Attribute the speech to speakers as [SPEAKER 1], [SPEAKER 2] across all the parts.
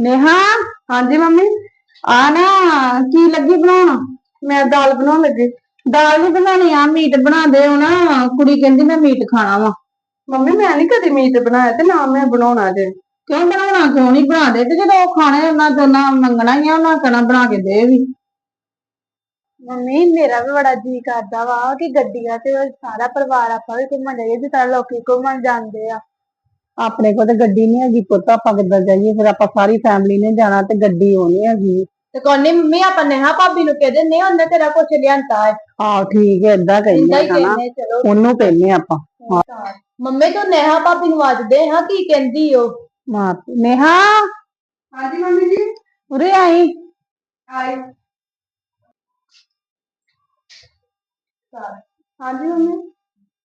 [SPEAKER 1] ਨੇਹਾ
[SPEAKER 2] ਹਾਂਜੀ ਮੰਮੀ।
[SPEAKER 1] ਆ ਨਾ ਕੀ ਲੱਗੀ ਬਣਾਉਣ?
[SPEAKER 2] ਮੈਂ ਦਾਲ ਬਣਾਉਣ ਲੱਗੀ।
[SPEAKER 1] ਦਾਲ ਨਹੀਂ ਬਣਾਉਣੀ ਆ ਮੀਟ ਬਣਾ ਦੇ ਹੁਣ ਕੁੜੀ ਕਹਿੰਦੀ ਮੈਂ ਮੀਟ ਖਾਣਾ ਵਾ।
[SPEAKER 2] ਮੰਮੀ ਮੈਂ ਨਹੀਂ ਕਦੇ ਮੀਟ ਬਣਾਇਆ ਤੇ ਨਾ ਮੈਂ ਬਣਾਉਣਾ ਜੇ।
[SPEAKER 1] ਕਿਉਂ ਬਣਾਉਣਾ ਕਿਉਂ ਨਹੀਂ ਬਣਾ ਦੇ ਤੇ ਜਦੋਂ ਉਹ ਖਾਣੇ ਉਹਨਾਂ ਤੋਂ ਨਾ ਮੰਗਣਾ ਹੀ ਆ ਉਹਨਾਂ ਕਹਿਣਾ ਬਣਾ ਕੇ ਦੇ ਵੀ।
[SPEAKER 2] ਮੰਮੀ ਮੇਰਾ ਵੀ ਬੜਾ ਜੀ ਕਰਦਾ ਵਾ ਕਿ ਗੱਡੀਆਂ ਤੇ ਸਾਰਾ ਪਰਿਵਾਰ ਆਪਾਂ ਵੀ ਘੁੰਮਣ ਜਾਈਏ ਤਰ੍ਹਾਂ ਲੋਕੀ ਘੁੰਮਣ ਜਾਂਦੇ ਆ।
[SPEAKER 1] ਆਪਣੇ ਕੋਲ ਤੇ ਗੱਡੀ ਨਹੀਂ ਹੈਗੀ ਪੁੱਤ ਆਪਾਂ ਕਿੱਦਾਂ ਜਾਈਏ? ਫਿਰ ਆਪਾਂ ਸਾਰੀ ਫੈਮਿਲੀ ਨੇ ਜਾਣਾ ਤੇ ਗੱਡੀ ਹੋਣੀ ਹੈਗੀ।
[SPEAKER 2] ਤੇ ਕੋਨੀ ਮੰਮੀ ਆਪਾਂ ਨੇਹਾ ਭਾਬੀ ਨੂੰ ਕਹਿ ਦਿੰਨੇ ਉਹਨੇ ਤੇਰਾ ਕੁਛ ਲਿਆਂਤਾ ਹੈ।
[SPEAKER 1] ਆਹ ਠੀਕ ਹੈ ਏਦਾਂ
[SPEAKER 2] ਏਦਾਂ ਹੀ
[SPEAKER 1] ਆ ਹਨਾ
[SPEAKER 2] ਕਹਿੰਦੇ ਚਲੋ।
[SPEAKER 1] ਉਹਨੂੰ ਕਹਿੰਦੇ ਆਪਾਂ।
[SPEAKER 2] ਮੰਮੀ ਤੂੰ ਨੇਹਾ ਭਾਬੀ ਨੂੰ ਆਜਦੇ ਹਾਂ ਕੀ ਕਹਿੰਦੀ ਓ
[SPEAKER 1] ਮਾਂ ਨੇਹਾ?
[SPEAKER 2] ਹਾਂਜੀ ਮੰਮੀ ਜੀ।
[SPEAKER 1] ਉਰੇ ਆਈ।
[SPEAKER 2] ਹਾਈ ਹਾਂਜੀ ਮੰਮੀ।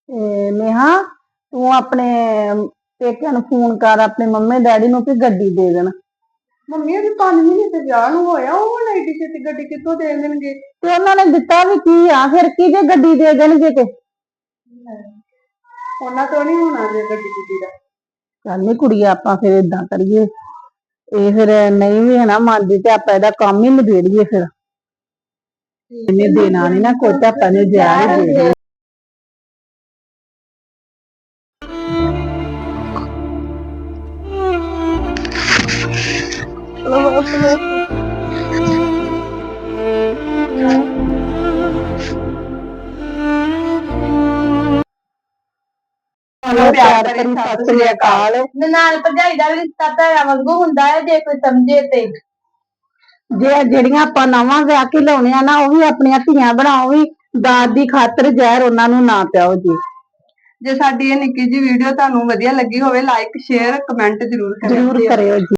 [SPEAKER 1] ਤੇ ਨੇਹਾ ਤੂੰ ਆਪਣੇ ਪੇਕਿਆਂ ਨੂੰ ਫੋਨ ਕਰ ਆਪਣੇ ਮੰਮੀ ਡੈਡੀ ਨੂੰ ਕਿ ਗੱਡੀ ਦੇ ਦੇਣ।
[SPEAKER 2] ਮੰਮੀ ਅਜੇ 5 ਮਹੀਨੇ ਤੇ ਵਿਆਹ ਨੂੰ ਹੋਇਆ ਉਹ ਹੁਣ ਐਡੀ ਛੇਤੀ ਗੱਡੀ ਕਿੱਥੋਂ ਦੇ ਦੇਣਗੇ?
[SPEAKER 1] ਤੇ ਉਹਨਾਂ ਨੇ ਦਿੱਤਾ ਵੀ ਕੀ ਆ ਫਿਰ ਕੀ ਜੇ ਗੱਡੀ ਦੇ ਦੇਣਗੇ ਤੇ?
[SPEAKER 2] ਉਹਨਾਂ ਤੋਂ ਨਹੀਂ ਹੋਣਾ ਜੇ ਗੱਡੀ ਗੁੱਡੀ ਦਾ।
[SPEAKER 1] ਚੱਲ ਨੀ ਕੁੜੀਏ ਆਪਾਂ ਫਿਰ ਇਦਾਂ ਕਰੀਏ। ਇਹ ਫਿਰ ਨਹੀਂ ਵੀ ਹੈ ਨਾ ਮੰਨਦੀ ਤੇ ਆਪਾਂ ਇਹਦਾ ਕੰਮ ਹੀ ਨਿਬੇੜੀਏ ਫਿਰ। ਇਹਨੇ ਦੇਣਾ ਨਹੀਂ ਨਾ ਕੋਈ ਤਾਂ ਆਪਾਂ ਨੇ ਜਾ ਹੀ ਦੇ
[SPEAKER 2] ਚਲੋ
[SPEAKER 1] ਪਿਆਰ ਕਰੀ ਸਤਿ ਸ੍ਰੀ ਅਕਾਲ।
[SPEAKER 2] ਨਾਲ ਭਰਜਾਈ ਦਾ ਵੀ ਰਿਸ਼ਤਾ ਭੈੜਾ ਵਾਂਗੂ ਹੁੰਦਾ ਹੈ ਜੇ ਕੋਈ ਸਮਝੇ ਤੇ।
[SPEAKER 1] ਜੇ ਜਿਹੜੀਆਂ ਆਪਾਂ ਨਵਾਂ ਵਿਆਹ ਕੇ ਲਾਉਣੇ ਆ ਨਾ ਉਹ ਵੀ ਆਪਣੀਆਂ ਧੀਆਂ ਬਣਾਓ ਵੀ ਦਾਦ ਦੀ ਖਾਤਰ ਜ਼ਹਿਰ ਉਹਨਾਂ ਨੂੰ ਨਾ ਪਿਆਓ ਜੀ।
[SPEAKER 2] ਜੇ ਸਾਡੀ ਇਹ ਨਿੱਕੀ ਜੀ ਵੀਡੀਓ ਤੁਹਾਨੂੰ ਵਧੀਆ ਲੱਗੀ ਹੋਵੇ ਲਾਈਕ ਸ਼ੇਅਰ ਕਮੈਂਟ ਜ਼ਰੂਰ ਕਰਿਓ
[SPEAKER 1] ਜ਼ਰੂਰ ਕਰਿਓ ਜੀ।